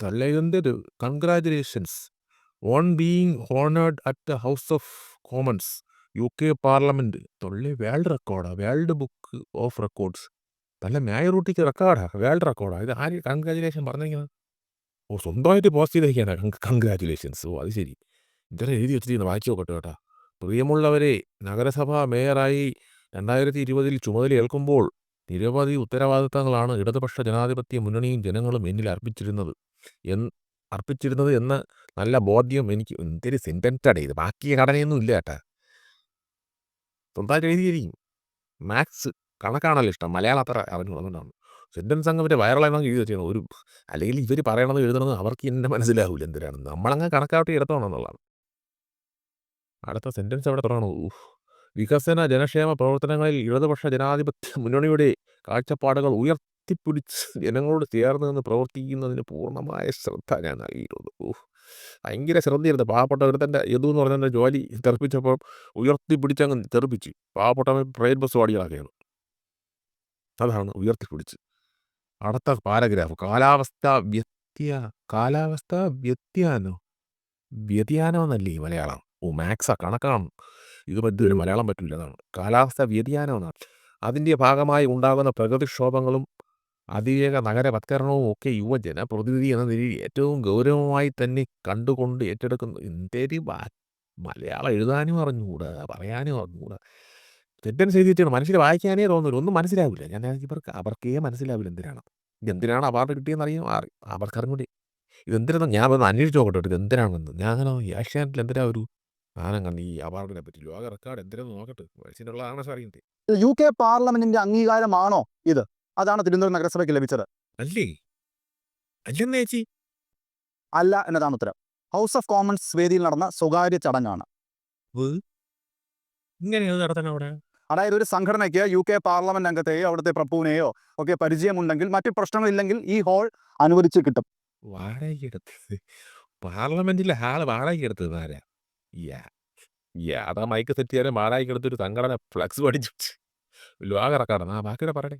തള്ള ഒരു congratulations on being honoured at house of commons U K parliament തൊള്ളി world റെക്കോർഡാ world book of records. തല്ല മേയറൂട്ടിക്ക് റെക്കോർഡാ world റെക്കോർഡാ. ഇത് ആര് കൺഗ്രാജുലേഷൻ പറഞ്ഞിരിക്കുന്നത് ഓ സ്വന്തമായിട്ട് പോസ്റ്റ് ചെയ്തിരിക്കാനാ കൺഗ്രാജുലേഷൻസ് ഓ അത് ശരി. ഇത്ര എഴുതി വെച്ചിരിക്കുന്നു. വായിച്ചു നോക്കട്ടെ കേട്ടാ. പ്രിയമുള്ളവരെ നഗരസഭാ മേയറായി രണ്ടായിരത്തി ഇരുപതിൽ ചുമതലയേൽക്കുമ്പോൾ നിരവധി ഉത്തരവാദിത്തങ്ങളാണ് ഇടതുപക്ഷ ജനാധിപത്യ മുന്നണിയും ജനങ്ങളും എന്നിൽ അർപ്പിച്ചിരുന്നത്. എന്ന് അർപ്പിച്ചിരുന്നത് എന്ന നല്ല ബോധ്യം എനിക്ക് എന്തൊരു സെന്റൻസാണ് ഇത്. ബാക്കി ഘടനയൊന്നും ഇല്ല കേട്ടാ. സ്വന്തമായിട്ട് എഴുതിയിരിക്കും. മാത്സ് കണക്കാണല്ലോ ഇഷ്ടം. മലയാളം അത്ര അവന് അതുകൊണ്ടാണ് സെന്റൻസ് അങ്ങ് മറ്റേ നമുക്ക് എഴുതി വെച്ചിരുന്നു ഒരു അല്ലെങ്കിൽ ഇവർ പറയണത് എഴുതണത് അവർക്ക് എന്നെ മനസ്സിലാവില്ല എന്തിനാണ്. നമ്മളങ്ങ് കണക്കാവട്ടി എടുത്തോണമെന്നുള്ളതാണ് അടുത്ത സെന്റൻസ് അവിടെ തുടങ്ങണം. വികസന ജനക്ഷേമ പ്രവർത്തനങ്ങളിൽ ഇടതുപക്ഷ ജനാധിപത്യ മുന്നണിയുടെ കാഴ്ചപ്പാടുകൾ ഉയർത്തിപ്പിടിച്ച് ജനങ്ങളോട് ചേർന്ന് നിന്ന് പ്രവർത്തിക്കുന്നതിന് പൂർണമായ ശ്രദ്ധ ഞാൻ നൽകിയിട്ടുണ്ട്. ഓ ഭയങ്കര ശ്രദ്ധയായിരുന്നു. പാവപ്പെട്ട ഒരുത്തന്റെ യദു എന്ന് പറഞ്ഞ ജോലി തെറിപ്പിച്ചപ്പോൾ ഉയർത്തിപ്പിടിച്ചങ്ങ് തെറിപ്പിച്ച്. പാവപ്പെട്ടവൻ പ്രൈവറ്റ് ബസ് വാടികളാക്കിയാണ് അതാണ് ഉയർത്തിപ്പിടിച്ച്. അടുത്ത പാരഗ്രാഫ്. കാലാവസ്ഥ വ്യത്യ കാലാവസ്ഥ വ്യത്യാനോ? വ്യതിയാനം എന്നല്ലേ മലയാളം? ഓ മാത്സാ കണക്കാണ്. ഇത് പറ്റില്ല മലയാളം പറ്റില്ല അതാണ് കാലാവസ്ഥ വ്യതിയാനം എന്നാണ് അതിന്റെ ഭാഗമായി ഉണ്ടാകുന്ന പ്രകൃതിക്ഷോഭങ്ങളും അതിവേഗ നഗരവത്കരണവും ഒക്കെ യുവജന പ്രതിനിധി എന്ന നിലയിൽ ഏറ്റവും ഗൗരവമായി തന്നെ കണ്ടുകൊണ്ട് ഏറ്റെടുക്കുന്നു. എന്തേരി മലയാളം എഴുതാനും അറിഞ്ഞുകൂടാ പറയാനും അറിഞ്ഞുകൂടാ. സെന്റൻസ് എഴുതി വെച്ചാണ് മനുഷ്യർ വായിക്കാനേ തോന്നില്ല ഒന്നും മനസ്സിലാവില്ല. ഞാൻ ഇവർക്ക് അവർക്കേ മനസ്സിലാവില്ല എന്തിനാണ്? എന്തിനാണ് അവാർഡ് കിട്ടിയെന്ന് അറിയാം അവർക്ക് അറിഞ്ഞൂടെ ഇതെന്തിനാണ്? ഞാൻ ഒന്ന് അന്വേഷിച്ച് നോക്കട്ടെ. ഇത് എന്തിനാണെന്ന്. ഞാൻ അങ്ങനെ ഏഷ്യാനെറ്റിൽ എന്തിനാ ഒരു സാധനം കണ്ട് ഈ അവാർഡിനെ പറ്റി? ലോക റെക്കോർഡ് എന്തിനാന്ന് നോക്കട്ടെ. വയസ്സിനുള്ളതാണ് അറിയണ്ടേ? യു കെ പാർലമെന്റിന്റെ അംഗീകാരമാണോ ഇത്? അതാണ് തിരുവനന്തപുരം നഗരസഭയ്ക്ക് ലഭിച്ചത്. അല്ലേ? അല്ലെന്ന് ചേച്ചി? അല്ല എന്നതാണ് ഉത്തരം. ഹൗസ് ഓഫ് കോമൺസ് വേദിയിൽ നടന്ന സ്വകാര്യ ചടങ്ങാണ്. അതായത് ഒരു സംഘടനയ്ക്ക് യു കെ പാർലമെന്റ് അംഗത്തെയോ അവിടുത്തെ പ്രഭുവിനെയോ ഒക്കെ പരിചയമുണ്ടെങ്കിൽ മറ്റു പ്രശ്നങ്ങളില്ലെങ്കിൽ ഈ ഹോൾ അനുവദിച്ച് കിട്ടും. വാടകയ്ക്ക് എടുത്തത് പാർലമെന്റിലെ ഹാൾ വാടകയ്ക്ക് എടുത്തത് ആരാ? യാ അതാ മൈക്ക് സെറ്റ് ചെയ്യാൻ വാടകയ്ക്ക് എടുത്തൊരു സംഘടന ഫ്ലക്സ് പഠിച്ചു. ലോക റെക്കോർഡാണ് ആ ബാക്കിയുടെ പറയണേ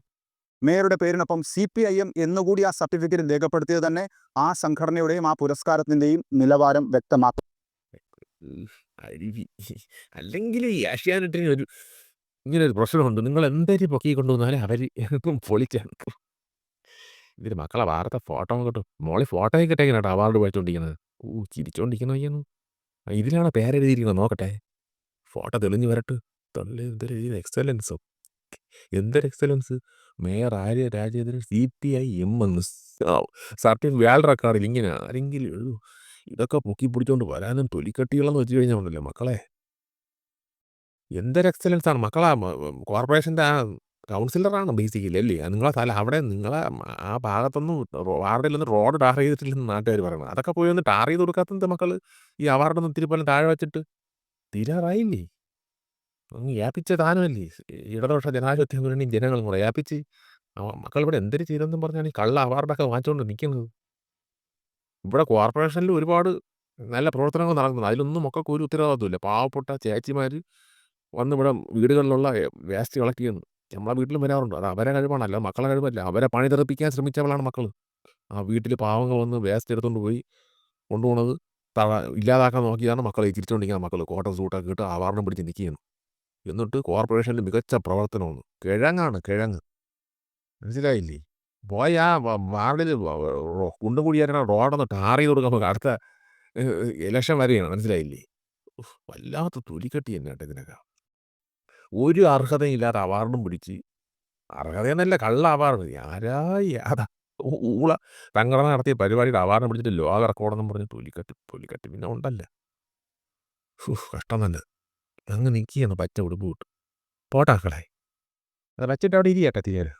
മേയറുടെ പേരിനൊപ്പം സി പി ഐ എം എന്നുകൂടി ആ സർട്ടിഫിക്കറ്റ് രേഖപ്പെടുത്തിയത് തന്നെ ആ സംഘടനയുടെയും ആ പുരസ്കാരത്തിന്റെയും നിലവാരം വ്യക്തമാക്കും. അല്ലെങ്കിൽ ഈ ഒരു ഇങ്ങനെ ഒരു പ്രശ്നമുണ്ട്. നിങ്ങൾ എന്തൊരു പൊക്കി കൊണ്ടുവന്നാലും അവർ പൊളിച്ചാണ് ഇതിന് മക്കളെ വാർത്ത ഫോട്ടോ കേട്ടോ. മോളി ഫോട്ടോയൊക്കെ ഇട്ടേക്കണം കേട്ടോ അവാർഡ് വായിച്ചുകൊണ്ടിരിക്കുന്നത് ഓ ചിരിച്ചോണ്ടിരിക്കുന്നു വയ്യുന്നു ഇതിലാണ് പേരെഴുതിയിരിക്കുന്നത് നോക്കട്ടെ. ഫോട്ടോ തെളിഞ്ഞു വരട്ടെ. തള്ളി എന്തൊരു എക്സലൻസോ എന്തൊരു excellence mayor Arya Rajendran C P I M എന്ന് സർട്ടിൻ വേൾഡ് റെക്കോർഡിൽ ഇങ്ങനെ ആരെങ്കിലും എഴുതൂ. ഇതൊക്കെ പൊക്കി പിടിച്ചോണ്ട് വരാനും തൊലിക്കട്ടികളെന്ന് വെച്ച് കഴിഞ്ഞാൽ ഉണ്ടല്ലോ മക്കളെ. എന്തൊരു എക്സലൻസ് ആണ്. മക്കളെ കോർപ്പറേഷന്റെ ആ കൗൺസിലറാണ് ബേസിക്കലി അല്ലേ? നിങ്ങളെ സ്ഥലം അവിടെ നിങ്ങളെ ആ ഭാഗത്തൊന്നും വാർഡിലൊന്നും റോഡ് ടാർ ചെയ്തിട്ടില്ലെന്ന് നാട്ടുകാർ പറയുന്നത് അതൊക്കെ പോയി ഒന്ന് ടാർ ചെയ്ത് കൊടുക്കാത്തത് മക്കൾ ഈ അവാർഡൊന്നും ഇത്തിരി പോലെ താഴെ വെച്ചിട്ട്? തീരാറായില്ലേ? അങ്ങ് താനുമല്ലേ? ഇടതുപക്ഷ ജനാധിപത്യ മുന്നണി ജനങ്ങളും കൂടെ ഏപ്പിച്ച് മക്കൾ ഇവിടെ എന്തൊരു ചെയ്തെന്നും പറഞ്ഞാണ് ഈ കള്ള അവാർഡൊക്കെ വാങ്ങിച്ചുകൊണ്ട് നിൽക്കുന്നത് ഇവിടെ കോർപ്പറേഷനിൽ ഒരുപാട് നല്ല പ്രവർത്തനങ്ങൾ നടക്കുന്നത് അതിലൊന്നും മക്കൾക്ക് ഒരു ഉത്തരവാദിത്വമില്ല പാവപ്പെട്ട ചേച്ചിമാർ വന്ന് ഇവിടെ വീടുകളിലുള്ള വേസ്റ്റ് കളക്ട് ചെയ്യുന്നു. നമ്മളെ വീട്ടിലും വരാറുണ്ട്. അത് അവരെ കഴിവാണ്. അല്ല മക്കളെ കഴിവല്ല. അവരെ പണി തെറിപ്പിക്കാൻ ശ്രമിച്ചവളാണ് മക്കൾ ആ വീട്ടിൽ പാവങ്ങൾ വന്ന് വേസ്റ്റ് എടുത്തുകൊണ്ട് പോയി കൊണ്ടുപോകുന്നത് തവ ഇല്ലാതാക്കാൻ നോക്കിയതാണ് മക്കളെ. തിരിച്ചുകൊണ്ടിരിക്കുന്ന മക്കൾ കോട്ടൺ സൂട്ടൊക്കെ ഇട്ട് അവാർഡും പിടിച്ച് നിൽക്കുന്നു എന്നിട്ട് കോർപ്പറേഷനിൽ മികച്ച പ്രവർത്തനമാണ് കിഴങ്ങാണ് കിഴങ്ങ്. മനസ്സിലായില്ലേ? പോയി ആ വാർഡിൽ കുണ്ടും കുടിയാരണ റോഡൊന്ന് ടാർ ചെയ്ത് കൊടുക്കാൻ അടുത്ത ഇലക്ഷൻ വരെയാണ്. മനസ്സിലായില്ലേ? വല്ലാത്ത തൊലിക്കട്ടി തന്നെ കേട്ടോ ഇതിനൊക്കെ. ഒരു അർഹതയും ഇല്ലാത്ത അവാർഡും പിടിച്ച്. അർഹതയെന്നല്ല കള്ള അവാർഡ്. ആരായി അതാ ഊള. സംഘടന നടത്തിയ പരിപാടിയുടെ അവാർഡ് പിടിച്ചിട്ട് ലോക റെക്കോർഡെന്നും പറഞ്ഞ് തൊലിക്കട്ടി തൊലിക്കട്ടി പിന്നെ ഉണ്ടല്ല? കഷ്ടം തന്നെ. അങ്ങ് നിൽക്കുകയാണ് പച്ച ഉടുപ്പ് കിട്ടും. പോട്ടാക്കളെ അത് വെച്ചിട്ട് അവിടെ ഇരിയട്ടെ തീരെ.